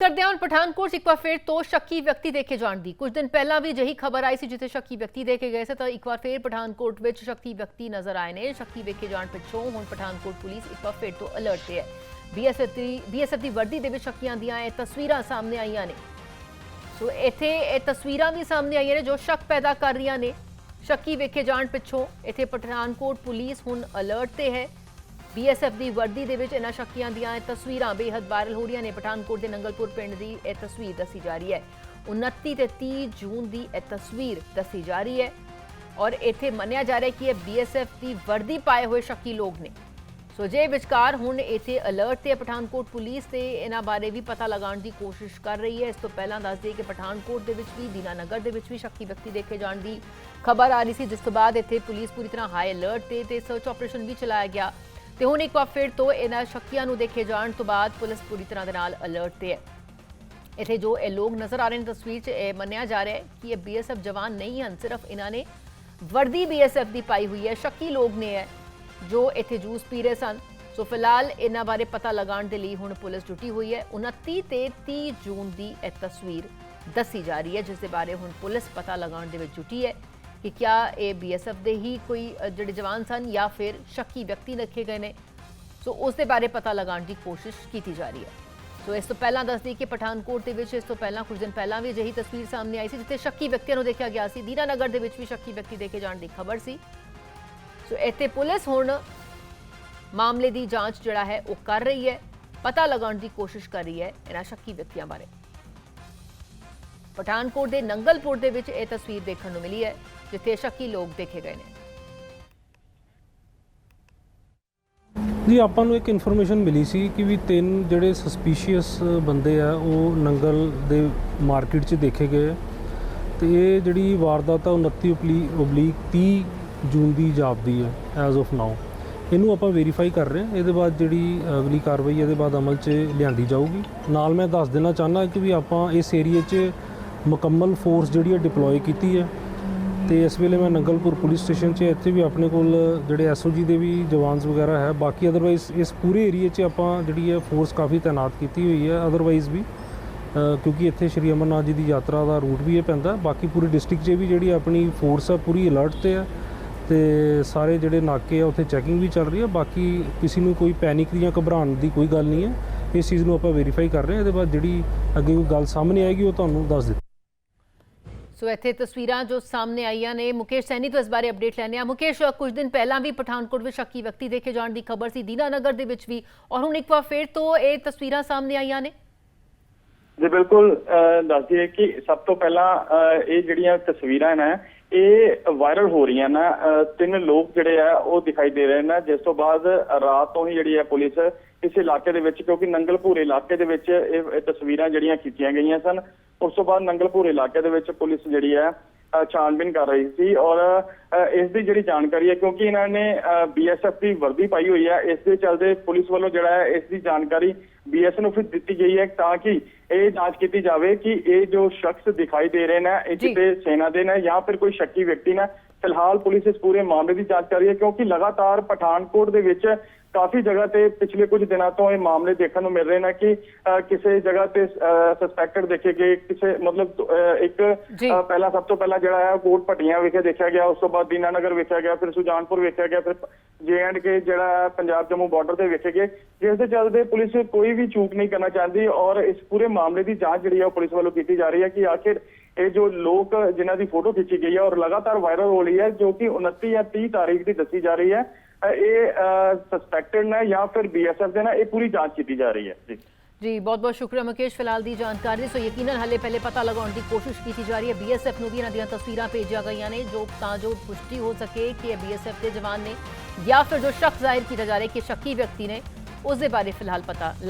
ਕਰਦੇ ਹਾਂ ਹੁਣ ਪਠਾਨਕੋਟ 'ਚ ਇੱਕ ਵਾਰ ਫਿਰ ਤੋਂ ਸ਼ੱਕੀ ਵਿਅਕਤੀ ਦੇਖੇ ਜਾਣ ਦੀ ਕੁਝ ਦਿਨ ਪਹਿਲਾਂ ਵੀ ਅਜਿਹੀ ਖਬਰ ਆਈ ਸੀ ਜਿੱਥੇ ਸ਼ੱਕੀ ਵਿਅਕਤੀ ਦੇਖੇ ਗਏ ਸੀ ਤਾਂ ਇੱਕ ਵਾਰ ਫਿਰ ਪਠਾਨਕੋਟ ਵਿੱਚ ਸ਼ੱਕੀ ਵਿਅਕਤੀ ਨਜ਼ਰ ਆਏ ਨੇ ਸ਼ੱਕੀ ਵੇਖੇ ਜਾਣ ਪਿੱਛੋਂ ਹੁਣ ਪਠਾਨਕੋਟ ਪੁਲਿਸ ਇੱਕ ਵਾਰ ਫਿਰ ਤੋਂ ਅਲਰਟ ਤੇ ਹੈ ਬੀਐਸਐਫ ਦੀ ਬੀਐਸਐਫ ਦੀ ਵਰਦੀ ਦੇ ਵਿੱਚ ਸ਼ੱਕੀਆਂ ਦੀਆਂ ਇਹ ਤਸਵੀਰਾਂ ਸਾਹਮਣੇ ਆਈਆਂ ਨੇ ਸੋ ਇੱਥੇ ਇਹ ਤਸਵੀਰਾਂ ਵੀ ਸਾਹਮਣੇ ਆਈਆਂ ਨੇ ਜੋ ਸ਼ੱਕ ਪੈਦਾ ਕਰ ਰਹੀਆਂ ਨੇ ਸ਼ੱਕੀ ਵੇਖੇ ਜਾਣ ਪਿੱਛੋਂ ਇੱਥੇ ਪਠਾਨਕੋਟ ਪੁਲਿਸ ਹੁਣ ਅਲਰਟ ਤੇ ਹੈ ਬੀਐਸਐਫ ਦੀ ਵਰਦੀ ਦੇ ਵਿੱਚ ਇਹਨਾਂ ਸ਼ੱਕੀਆਂ ਦੀਆਂ ਤਸਵੀਰਾਂ ਬੇਹੱਦ ਵਾਇਰਲ ਹੋ ਰਹੀਆਂ ਨੇ। ਪਠਾਨਕੋਟ ਦੇ ਨੰਗਲਪੁਰ ਪਿੰਡ ਦੀ ਇਹ ਤਸਵੀਰ ਦੱਸੀ ਜਾ ਰਹੀ ਹੈ। 29 ਤੇ 30 ਜੂਨ ਦੀ ਇਹ ਤਸਵੀਰ ਦੱਸੀ ਜਾ ਰਹੀ ਹੈ ਔਰ ਇੱਥੇ ਮੰਨਿਆ ਜਾ ਰਿਹਾ ਕਿ ਇਹ ਬੀਐਸਐਫ ਦੀ ਵਰਦੀ ਪਾਏ ਹੋਏ ਸ਼ੱਕੀ ਲੋਕ ਨੇ। ਸੋ ਜੇ ਵਿਚਕਾਰ ਹੁਣ ਇੱਥੇ ਅਲਰਟ ਤੇ ਹੈ, ਪਠਾਨਕੋਟ ਪੁਲਿਸ ਤੇ ਇਹਨਾਂ ਬਾਰੇ ਵੀ ਪਤਾ ਲਗਾਉਣ ਦੀ ਕੋਸ਼ਿਸ਼ ਕਰ ਰਹੀ ਹੈ। ਇਸ ਤੋਂ ਪਹਿਲਾਂ ਦੱਸ ਦਈਏ ਕਿ ਪਠਾਨਕੋਟ ਦੇ ਵਿੱਚ ਵੀ, ਦੀਨਾਨਗਰ ਦੇ ਵਿੱਚ ਵੀ ਸ਼ੱਕੀ ਵਿਅਕਤੀ ਦੇਖੇ ਜਾਣ ਦੀ ਖਬਰ ਆ ਰਹੀ ਸੀ, ਜਿਸ ਤੋਂ ਬਾਅਦ ਇੱਥੇ ਪੁਲਿਸ ਪੂਰੀ ਤਰ੍ਹਾਂ ਹਾਈ ਅਲਰਟ ਤੇ ਤੇ ਸਰਚ ਆਪਰੇਸ਼ਨ ਵੀ ਚਲਾਇਆ ਗਿਆ। ਤੇ ਹੁਣ ਇੱਕ ਵਾਰ ਫਿਰ ਤੋਂ ਇਹਨਾਂ ਸ਼ੱਕੀਆਂ ਨੂੰ ਦੇਖੇ ਜਾਣ ਤੋਂ ਬਾਅਦ ਪੁਲਿਸ ਪੂਰੀ ਤਰ੍ਹਾਂ ਦੇ ਨਾਲ ਅਲਰਟ ਤੇ ਹੈ। ਇੱਥੇ ਜੋ ਇਹ ਲੋਕ ਨਜ਼ਰ ਆ ਰਹੇ ਨੇ, ਤਸਵੀਰ 'ਚ ਇਹ ਮੰਨਿਆ ਜਾ ਰਿਹਾ ਹੈ ਕਿ ਇਹ ਬੀਐਸਐਫ ਜਵਾਨ ਨਹੀਂ ਹਨ, ਸਿਰਫ ਇਹਨਾਂ ਨੇ ਵਰਦੀ ਬੀਐਸਐਫ ਦੀ ਪਾਈ ਹੋਈ ਹੈ, ਸ਼ੱਕੀ ਲੋਕ ਨੇ ਹੈ ਜੋ ਇੱਥੇ ਜੂਸ ਪੀ ਰਹੇ ਸਨ। ਸੋ ਫਿਲਹਾਲ ਇਹਨਾਂ ਬਾਰੇ ਪਤਾ ਲਗਾਉਣ ਦੇ ਲਈ ਹੁਣ ਪੁਲਿਸ ਜੁਟੀ ਹੋਈ ਹੈ। 29 ਤੇ 30 ਜੂਨ ਦੀ ਇਹ ਤਸਵੀਰ ਦੱਸੀ ਜਾ ਰਹੀ ਹੈ, ਜਿਸ ਦੇ ਬਾਰੇ ਹੁਣ ਪੁਲਿਸ ਪਤਾ ਲਗਾਉਣ ਦੇ ਵਿੱਚ ਜੁਟੀ ਹੈ। ਕਿ ਕਿਆ ਇਹ ਬੀਐਸਐਫ ਦੇ ਹੀ ਕੋਈ ਜਿਹੜੇ ਜਵਾਨ ਸਨ ਜਾਂ ਫਿਰ ਸ਼ੱਕੀ ਵਿਅਕਤੀ ਰੱਖੇ ਗਏ ਨੇ? ਸੋ ਉਸ ਦੇ ਬਾਰੇ ਪਤਾ ਲਗਾਉਣ ਦੀ ਕੋਸ਼ਿਸ਼ ਕੀਤੀ ਜਾ ਰਹੀ ਹੈ। ਸੋ ਇਸ ਤੋਂ ਪਹਿਲਾਂ ਦੱਸਦੀ ਕਿ ਪਠਾਨਕੋਟ ਦੇ ਵਿੱਚ ਇਸ ਤੋਂ ਪਹਿਲਾਂ, ਕੁਝ ਦਿਨ ਪਹਿਲਾਂ ਵੀ ਅਜਿਹੀ ਤਸਵੀਰ ਸਾਹਮਣੇ ਆਈ ਸੀ, ਜਿੱਥੇ ਸ਼ੱਕੀ ਵਿਅਕਤੀਆਂ ਨੂੰ ਦੇਖਿਆ ਗਿਆ ਸੀ। ਦੀਨਾਨਗਰ ਦੇ ਵਿੱਚ ਵੀ ਸ਼ੱਕੀ ਵਿਅਕਤੀ ਦੇਖੇ ਜਾਣ ਦੀ ਖਬਰ ਸੀ। ਸੋ ਇੱਥੇ ਪੁਲਿਸ ਹੁਣ ਮਾਮਲੇ ਦੀ ਜਾਂਚ ਜਿਹੜਾ ਹੈ, ਉਹ ਕਰ ਰਹੀ ਹੈ। ਪਤਾ ਲਗਾਉਣ ਦੀ ਕੋਸ਼ਿਸ਼ ਕਰ ਰਹੀ ਹੈ ਇਹਨਾਂ ਸ਼ੱਕੀ ਵਿਅਕਤੀਆਂ ਬਾਰੇ। ਪਠਾਨਕੋਟ ਦੇ ਨੰਗਲਪੁਰ ਦੇ ਵਿੱਚ ਇਹ ਤਸਵੀਰ ਦੇਖਣ ਨੂੰ ਮਿਲੀ ਹੈ, ਜਿੱਥੇ ਸ਼ੱਕੀ ਲੋਕ ਦੇਖੇ ਗਏ ਨੇ। ਜੀ, ਆਪਾਂ ਨੂੰ ਇੱਕ ਇਨਫੋਰਮੇਸ਼ਨ ਮਿਲੀ ਸੀ ਕਿ ਵੀ ਤਿੰਨ ਜਿਹੜੇ ਸਸਪੀਸ਼ੀਅਸ ਬੰਦੇ ਆ, ਉਹ ਨੰਗਲ ਦੇ ਮਾਰਕੀਟ 'ਚ ਦੇਖੇ ਗਏ ਆ। ਤੇ ਇਹ ਜਿਹੜੀ ਵਾਰਦਾਤ ਆ 29 ਉਪਲੀ- ਓਬਲੀਕ 30 ਜੂਨ ਦੀ ਜਾਪਦੀ ਹੈ ਐਜ਼ ਆਫ ਨਾਓ ਇਹਨੂੰ ਆਪਾਂ ਵੈਰੀਫਾਈ ਕਰ ਰਹੇ ਹਾਂ। ਇਹਦੇ ਬਾਅਦ ਜਿਹੜੀ ਅਗਲੀ ਕਾਰਵਾਈ ਇਹਦੇ ਬਾਅਦ ਅਮਲ 'ਚ ਲਿਆਂਦੀ ਜਾਊਗੀ। ਨਾਲ ਮੈਂ ਦੱਸ ਦੇਣਾ ਚਾਹੁੰਦਾ ਕਿ ਵੀ ਆਪਾਂ ਇਸ ਏਰੀਏ 'ਚ ਮੁਕੰਮਲ ਫੋਰਸ ਜਿਹੜੀ ਹੈ ਡਿਪਲੋਏ ਕੀਤੀ ਹੈ ਤੇ ਇਸ ਵੇਲੇ ਮੈਂ ਨੰਗਲਪੁਰ ਪੁਲਿਸ ਸਟੇਸ਼ਨ 'ਚ ਇੱਥੇ ਵੀ ਆਪਣੇ ਕੋਲ ਜਿਹੜੇ ਐਸਓਜੀ ਦੇ ਵੀ ਜਵਾਨਸ ਵਗੈਰਾ ਹੈ। ਬਾਕੀ ਅਦਰਵਾਈਜ਼ ਇਸ ਪੂਰੇ ਏਰੀਏ 'ਚ ਆਪਾਂ ਜਿਹੜੀ ਹੈ ਫੋਰਸ ਕਾਫੀ ਤਾਇਨਾਤ ਕੀਤੀ ਹੋਈ ਹੈ। ਅਦਰਵਾਈਜ਼ ਵੀ ਕਿਉਂਕਿ ਇੱਥੇ ਸ਼੍ਰੀ ਅਮਰਨਾਥ ਜੀ ਦੀ ਯਾਤਰਾ ਦਾ ਰੂਟ ਵੀ ਇਹ ਪੈਂਦਾ। ਬਾਕੀ ਪੂਰੀ ਡਿਸਟ੍ਰਿਕਟ 'ਚ ਵੀ ਜਿਹੜੀ ਆਪਣੀ ਫੋਰਸ ਆ ਪੂਰੀ ਅਲਰਟ ਤੇ ਹੈ ਤੇ ਸਾਰੇ ਜਿਹੜੇ ਨਾਕੇ ਆ ਉੱਥੇ ਚੈਕਿੰਗ ਵੀ ਚੱਲ ਰਹੀ ਹੈ ਬਾਕੀ ਕਿਸੇ ਨੂੰ ਕੋਈ ਪੈਨਿਕ ਜਾਂ ਘਬਰਾਉਣ ਦੀ ਕੋਈ ਗੱਲ ਨਹੀਂ ਹੈ। ਇਸ ਚੀਜ਼ ਨੂੰ ਆਪਾਂ ਵੈਰੀਫਾਈ ਕਰ ਰਹੇ ਹਾਂ। ਇਹਦੇ ਬਾਅਦ ਜਿਹੜੀ ਅੱਗੇ ਕੋਈ ਗੱਲ ਸਾਹਮਣੇ ਆਏਗੀ ਉਹ ਤੁਹਾਨੂੰ ਦੱਸ ਦਿੱਤੀ ਸੋ ਇੱਥੇ ਤਸਵੀਰਾਂ ਜੋ ਸਾਹਮਣੇ ਆਈਆਂ ਨੇ, ਮੁਕੇਸ਼ ਸੈਣੀ ਤੋਂ ਇਸ ਬਾਰੇ ਅਪਡੇਟ ਲੈਣੇ ਆ ਮੁਕੇਸ਼, ਕੁਝ ਦਿਨ ਪਹਿਲਾਂ ਵੀ ਪਠਾਨਕੋਟ ਵਿੱਚ ਸ਼ੱਕੀ ਵਿਅਕਤੀ ਦੇਖੇ ਜਾਣ ਦੀ ਖਬਰ ਸੀ ਦੀਨਾਨਗਰ ਦੇ ਵਿੱਚ ਵੀ। ਔਰ ਹੁਣ ਇੱਕ ਵਾਰ ਫਿਰ ਤੋਂ ਇਹ ਤਸਵੀਰਾਂ ਸਾਹਮਣੇ ਆਈਆਂ ਨੇ। ਜੀ, ਬਿਲਕੁਲ ਅਹ ਦੱਸ ਕਿ ਸਭ ਤੋਂ ਪਹਿਲਾਂ ਅਹ ਇਹ ਜਿਹੜੀਆਂ ਤਸਵੀਰਾਂ ਨੇ, ਇਹ ਵਾਇਰਲ ਹੋ ਰਹੀਆਂ ਨੇ। ਅਹ ਤਿੰਨ ਲੋਕ ਜਿਹੜੇ ਆ, ਉਹ ਦਿਖਾਈ ਦੇ ਰਹੇ ਨੇ। ਜਿਸ ਤੋਂ ਬਾਅਦ ਰਾਤ ਤੋਂ ਹੀ ਜਿਹੜੀ ਹੈ ਪੁਲਿਸ ਇਸ ਇਲਾਕੇ ਦੇ ਵਿੱਚ, ਕਿਉਂਕਿ ਨੰਗਲਪੁਰ ਇਲਾਕੇ ਦੇ ਵਿੱਚ ਇਹ ਇਹ ਤਸਵੀਰਾਂ ਜਿਹੜੀਆਂ ਖਿੱਚੀਆਂ ਗਈਆਂ ਸਨ। ਉਸ ਤੋਂ ਬਾਅਦ ਨੰਗਲਪੁਰ ਇਲਾਕੇ ਦੇ ਵਿੱਚ ਪੁਲਿਸ ਜਿਹੜੀ ਹੈ ਛਾਣਬੀਨ ਕਰ ਰਹੀ ਸੀ ਔਰ ਇਸ ਦੀ ਜਿਹੜੀ ਜਾਣਕਾਰੀ ਹੈ ਕਿਉਂਕਿ ਇਹਨਾਂ ਨੇ ਬੀਐਸਐਫ ਦੀ ਵਰਦੀ ਪਾਈ ਹੋਈ ਹੈ ਇਸ ਦੇ ਚੱਲਦੇ ਪੁਲਿਸ ਵੱਲੋਂ ਜਿਹੜਾ ਹੈ ਇਸ ਦੀ ਜਾਣਕਾਰੀ ਬੀਐਸ ਨੂੰ ਫਿਰ ਦਿੱਤੀ ਗਈ ਹੈ ਤਾਂ ਕਿ ਇਹ ਜਾਂਚ ਕੀਤੀ ਜਾਵੇ ਕਿ ਇਹ ਜੋ ਸ਼ਖਸ ਦਿਖਾਈ ਦੇ ਰਹੇ ਨੇ ਇਹ। ਕਿਤੇ ਸੈਨਾ ਦੇ ਨੇ ਜਾਂ ਫਿਰ ਕੋਈ ਸ਼ੱਕੀ ਵਿਅਕਤੀ ਨੇ ਫਿਲਹਾਲ ਪੁਲਿਸ ਇਸ ਪੂਰੇ ਮਾਮਲੇ ਦੀ ਜਾਂਚ ਕਰ ਰਹੀ ਹੈ ਕਿਉਂਕਿ ਲਗਾਤਾਰ ਪਠਾਨਕੋਟ ਦੇ ਵਿੱਚ ਕਾਫੀ ਜਗ੍ਹਾ ਤੇ ਪਿਛਲੇ ਕੁਝ ਦਿਨਾਂ ਤੋਂ ਇਹ ਮਾਮਲੇ ਦੇਖਣ ਨੂੰ ਮਿਲ ਰਹੇ ਨੇ ਕਿ ਕਿਸੇ ਜਗ੍ਹਾ ਤੇ ਸਸਪੈਕਟਡ ਦੇਖੇ ਗਏ ਕਿਸੇ ਮਤਲਬ ਇੱਕ ਪਹਿਲਾਂ ਸਭ ਤੋਂ ਪਹਿਲਾਂ ਜਿਹੜਾ ਹੈ ਕੋਟ ਭੱਟੀਆਂ ਵਿਖੇ ਦੇਖਿਆ ਗਿਆ ਉਸ ਤੋਂ ਬਾਅਦ ਦੀਨਾਨਗਰ ਵੇਖਿਆ ਗਿਆ ਫਿਰ ਸੁਜਾਨਪੁਰ ਵੇਖਿਆ ਗਿਆ ਫਿਰ ਜੇ ਐਂਡ ਕੇ ਜਿਹੜਾ ਪੰਜਾਬ ਜੰਮੂ ਬਾਰਡਰ ਤੇ ਵੇਖੇ ਗਏ ਜਿਸ ਦੇ ਚੱਲਦੇ ਪੁਲਿਸ ਕੋਈ ਵੀ ਚੂਕ ਨਹੀਂ ਕਰਨਾ ਚਾਹੁੰਦੀ ਔਰ ਇਸ ਪੂਰੇ ਮਾਮਲੇ ਦੀ ਜਾਂਚ ਜਿਹੜੀ ਹੈ ਉਹ ਪੁਲਿਸ ਵੱਲੋਂ ਕੀਤੀ ਜਾ ਰਹੀ ਹੈ ਕਿ ਆਖਿਰ ਇਹ ਜੋ ਲੋਕ ਜਿਨ੍ਹਾਂ ਦੀ ਫੋਟੋ ਖਿੱਚੀ ਗਈ ਹੈ ਔਰ ਲਗਾਤਾਰ ਵਾਇਰਲ ਹੋ ਰਹੀ ਹੈ, ਜੋ ਕਿ 29 ਜਾਂ 30 ਤਾਰੀਖ ਦੀ ਦੱਸੀ ਜਾ ਰਹੀ ਹੈ ਇਹ ਸਸਪੈਕਟਡ ਨੇ ਜਾਂ ਫਿਰ ਬੀਐਸਐਫ ਦੇ ਨੇ, ਇਹ ਪੂਰੀ ਜਾਂਚ ਕੀਤੀ ਜਾ ਰਹੀ ਹੈ। ਜੀ। ਜੀ, ਬਹੁਤ ਬਹੁਤ ਸ਼ੁਕਰੀਆ ਮੁਕੇਸ਼ ਫਿਲਹਾਲ ਦੀ ਜਾਣਕਾਰੀ ਸੋ ਯਕੀਨਨ ਹਲੇ ਪਹਿਲੇ ਪਤਾ ਲਗਾਉਣ ਦੀ ਕੋਸ਼ਿਸ਼ ਕੀਤੀ ਜਾ ਰਹੀ ਹੈ। ਬੀਐਸਐਫ ਨੂੰ ਵੀ ਇਹਨਾਂ ਦੀਆਂ ਤਸਵੀਰਾਂ ਭੇਜੀਆਂ ਗਈਆਂ ਨੇ, ਜੋ ਤਾਂ ਜੋ ਪੁਸ਼ਟੀ ਹੋ ਸਕੇ ਕਿ ਇਹ ਬੀਐਸਐਫ ਦੇ ਜਵਾਨ ਨੇ ਜਾਂ ਫਿਰ ਜੋ ਸ਼ੱਕ ਜ਼ਾਹਿਰ ਕੀਤਾ ਜਾ ਰਿਹਾ ਕਿ ਸ਼ੱਕੀ ਵਿਅਕਤੀ ਨੇ, ਉਸ ਦੇ ਬਾਰੇ ਫਿਲਹਾਲ ਪਤਾ ਲਗਾ